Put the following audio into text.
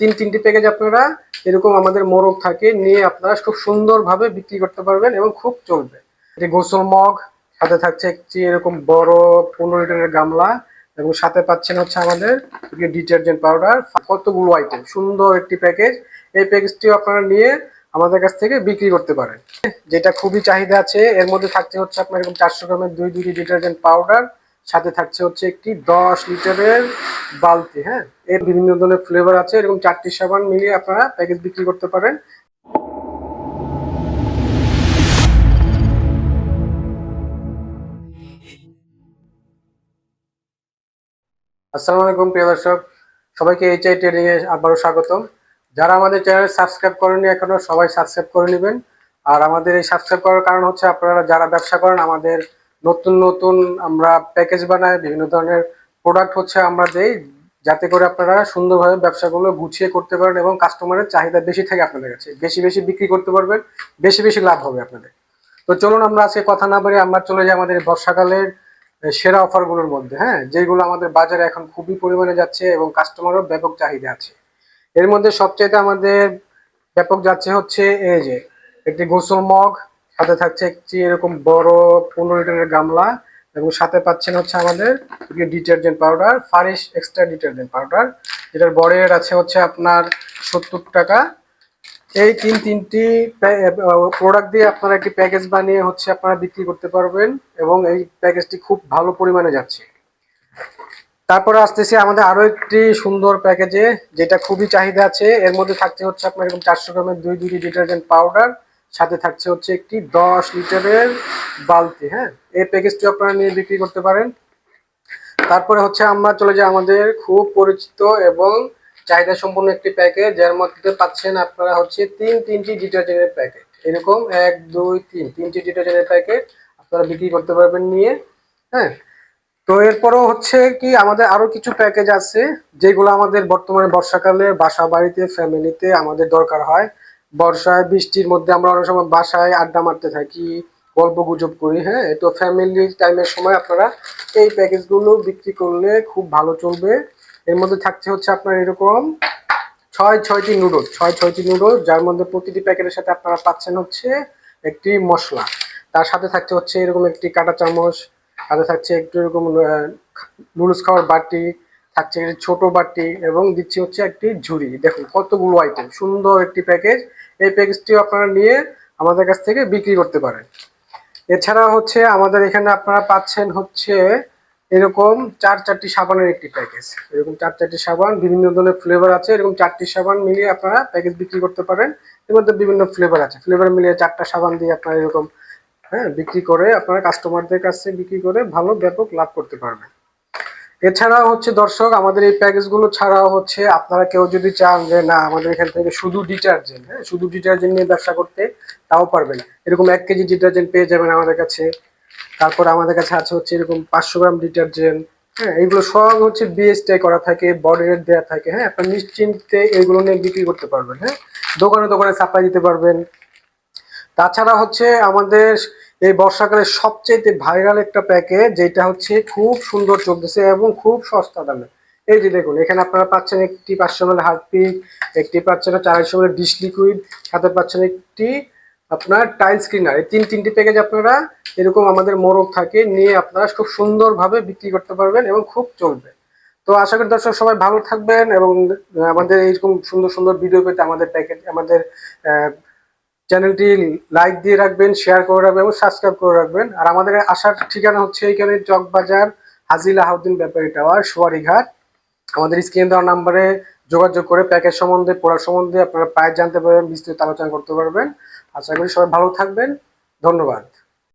তিন তিনটি প্যাকেজ আপনারা এরকম আমাদের মোরগ থাকে, নিয়ে আপনারা খুব সুন্দরভাবে বিক্রি করতে পারবেন এবং খুব চলবে। এটি গোসল মগ, সাথে থাকছে একটি এরকম বড় পনেরো লিটারের গামলা এবং সাথে পাচ্ছেন হচ্ছে আমাদের ডিটারজেন্ট পাউডার, কতগুলো আইটেম সুন্দর একটি প্যাকেজ এই প্যাকেজটিও আপনারা নিয়ে আমাদের কাছ থেকে বিক্রি করতে পারেন। যেটা খুবই চাহিদা আছে, এর মধ্যে থাকছে হচ্ছে আপনার এরকম চারশো গ্রামের দুই দুটি ডিটারজেন্ট পাউডার সাথে থাকছে হচ্ছে একটি দশ লিটারের বালতি হ্যাঁ? এর বিভিন্ন ধরনের ফ্লেভার আছে, এরকম চারটি সাবান মিলিয়ে আপনারা প্যাকেজ বিক্রি করতে পারেন। আসসালামু আলাইকুম, প্রিয় দর্শক। সবাইকে এইচআই ট্রেডিং এ আবারও স্বাগতম। যারা আমাদের চ্যানেল সাবস্ক্রাইব করেনি এখনও, সবাই সাবস্ক্রাইব করে নেবেন। আর আমাদের এই সাবস্ক্রাইব করার কারণ হচ্ছে আপনারা যারা ব্যবসা করেন, আমাদের নতুন নতুন আমরা প্যাকেজ বানাই, বিভিন্ন ধরনের প্রোডাক্ট হচ্ছে আমরা দেই, যাতে করে আপনারা সুন্দরভাবে ব্যবসাগুলো গুছিয়ে করতে পারেন এবং কাস্টমারের চাহিদা বেশি থাকে আপনাদের কাছে। বেশি বেশি বিক্রি করতে পারবেন, বেশি বেশি লাভ হবে আপনাদের। তো চলুন আমরা আজকে কথা না বলে আমরা চলে যাই আমাদের বর্ষাকালের সেরা অফারগুলোর মধ্যে হ্যাঁ? যেগুলো আমাদের বাজারে এখন খুবই পরিমাণে যাচ্ছে এবং কাস্টমারও ব্যাপক চাহিদা আছে। এর মধ্যে সবচেয়ে আমাদের ব্যাপক যাচ্ছে হচ্ছে এই যে, একটি গোসল মগ সাথে থাকছে একটি এরকম বড় পনেরো লিটারের গামলা এবং সাথে পাচ্ছেন হচ্ছে আমাদের detergent powder, Farish extra detergent powder, যেটার বড়ের আছে হচ্ছে আপনার সত্তর টাকা। এই তিন তিনটি প্রোডাক্ট দিয়ে আপনারা একটি প্যাকেজ বানিয়ে হচ্ছে আপনারা বিক্রি করতে পারবেন এবং এই প্যাকেজটি খুব ভালো পরিমাণে যাচ্ছে। তারপরে আসতেছি আমাদের আরও একটি সুন্দর প্যাকেজে যেটা খুবই চাহিদা আছে। এর মধ্যে থাকছে হচ্ছে আপনার এরকম চারশো গ্রামের দুই দুটি ডিটারজেন্ট পাউডার সাথে থাকছে হচ্ছে একটি দশ লিটারের বালতি হ্যাঁ? এই প্যাকেজটি আপনারা নিয়ে বিক্রি করতে পারেন। তারপরে হচ্ছে আমরা চলে যাই আমাদের খুব পরিচিত এবং চাহিদা সম্পন্ন একটি প্যাকেজ যার মধ্যে পাচ্ছেন আপনারা হচ্ছে তিন তিনটি ডিটারজেন্টের প্যাকেট এরকম এক, দুই, তিন, তিনটি ডিটারজেন্টের প্যাকেট আপনারা বিক্রি করতে পারবেন নিয়ে হ্যাঁ? তো এরপরও হচ্ছে কি আমাদের আরও কিছু প্যাকেজ আছে, যেগুলো আমাদের বর্তমানে বর্ষাকালে বাসা বাড়িতে ফ্যামিলিতে আমাদের দরকার হয়। বর্ষায়, বৃষ্টির মধ্যে আমরা অনেক সময় বাসায় আড্ডা মারতে থাকি, গল্প গুজব করি হ্যাঁ? তো ফ্যামিলি টাইমের সময় আপনারা এই প্যাকেজগুলো বিক্রি করলে খুব ভালো চলবে। এর মধ্যে থাকছে হচ্ছে আপনার এরকম ছয়, ছয়টি নুডলস ছয়, ছয়টি নুডলস যার মধ্যে প্রতিটি প্যাকেটের সাথে আপনারা পাচ্ছেন হচ্ছে একটি মশলা। তার সাথে থাকছে হচ্ছে এরকম একটি কাঁটা চামচ, সাথে থাকছে একটু এরকম নুডলস খাওয়ার বাটি থাকছে ছোট বাটি এবং দিচ্ছি হচ্ছে একটি ঝুড়ি। দেখুন কতগুলো আইটেম সুন্দর একটি প্যাকেজ এই প্যাকেজটিও আপনারা নিয়ে আমাদের কাছ থেকে বিক্রি করতে পারেন। এছাড়া হচ্ছে আমাদের এখানে আপনারা পাচ্ছেন হচ্ছে এরকম চার চারটি সাবানের একটি প্যাকেজ এরকম চার চারটি সাবান, বিভিন্ন ধরনের ফ্লেভার আছে, এরকম চারটি সাবান মিলিয়ে আপনারা প্যাকেজ বিক্রি করতে পারেন। এর মধ্যে বিভিন্ন ফ্লেভার আছে। ফ্লেভার মিলিয়ে চারটা সাবান দিয়ে আপনারা এরকম হ্যাঁ বিক্রি করে আপনারা কাস্টমারদের কাছে বিক্রি করে ভালো, ব্যাপক লাভ করতে পারবেন। এছাড়াও হচ্ছে দর্শক, আমাদের এই প্যাকেজগুলো ছাড়াও হচ্ছে আপনারা কেউ যদি চান যে, না, আমাদের এখান থেকে শুধু ডিটারজেন্ট হ্যাঁ শুধু ডিটারজেন্ট নিয়ে ব্যবসা করতে তাও পারবেন। এরকম এক কেজি ডিটারজেন্ট পেয়ে যাবেন আমাদের কাছে। তারপর আমাদের কাছে আছে হচ্ছে এরকম পাঁচশো গ্রাম ডিটারজেন্ট হ্যাঁ এইগুলো সব হচ্ছে বিএসটাই করা থাকে, বডি রেট দেওয়া থাকে হ্যাঁ আপনার নিশ্চিন্তে এগুলো নিয়ে বিক্রি করতে পারবেন হ্যাঁ দোকানে দোকানে সাপ্লাই দিতে পারবেন। তাছাড়া হচ্ছে আমাদের এই বর্ষাকালে সবচেয়ে ভাইরাল একটা প্যাকেজ যেটা হচ্ছে খুব সুন্দর চলতেছে এবং খুব সস্তা দামে। এই যে দেখুন, এখানে আপনারা পাচ্ছেন একটি পাঁচশো এমএল হারপিক একটি পাচ্ছেন চারশো এমএল ডিশ লিকুইড সাথে পাচ্ছেন একটি আপনার টাইলস ক্লিনার এই তিন, তিনটি প্যাকেজ আপনারা এরকম আমাদের মোরগ থাকে, নিয়ে আপনারা খুব সুন্দরভাবে বিক্রি করতে পারবেন এবং খুব চলবে। তো আশা করি দর্শক সবাই ভালো থাকবেন এবং আমাদের এইরকম সুন্দর সুন্দর ভিডিও পেতে আমাদের প্যাকেজ আমাদের চ্যানেলটি লাইক দিয়ে রাখবেন শেয়ার করে রাখবেন এবং সাবস্ক্রাইব করে রাখবেন। আর আমাদের আসার ঠিকানা হচ্ছে এইখানে চকবাজার হাজিল আহাউদ্দিন ব্যাপারী টাওয়ার, সোয়ারিঘাট। আমাদের স্ক্রিন দেওয়ার নাম্বারে যোগাযোগ করে প্যাকেজ সম্বন্ধে, পড়ার সম্বন্ধে আপনারা প্রায় জানতে পারবেন, বিস্তারিত আলোচনা করতে পারবেন। আশা করি সবাই ভালো থাকবেন। ধন্যবাদ।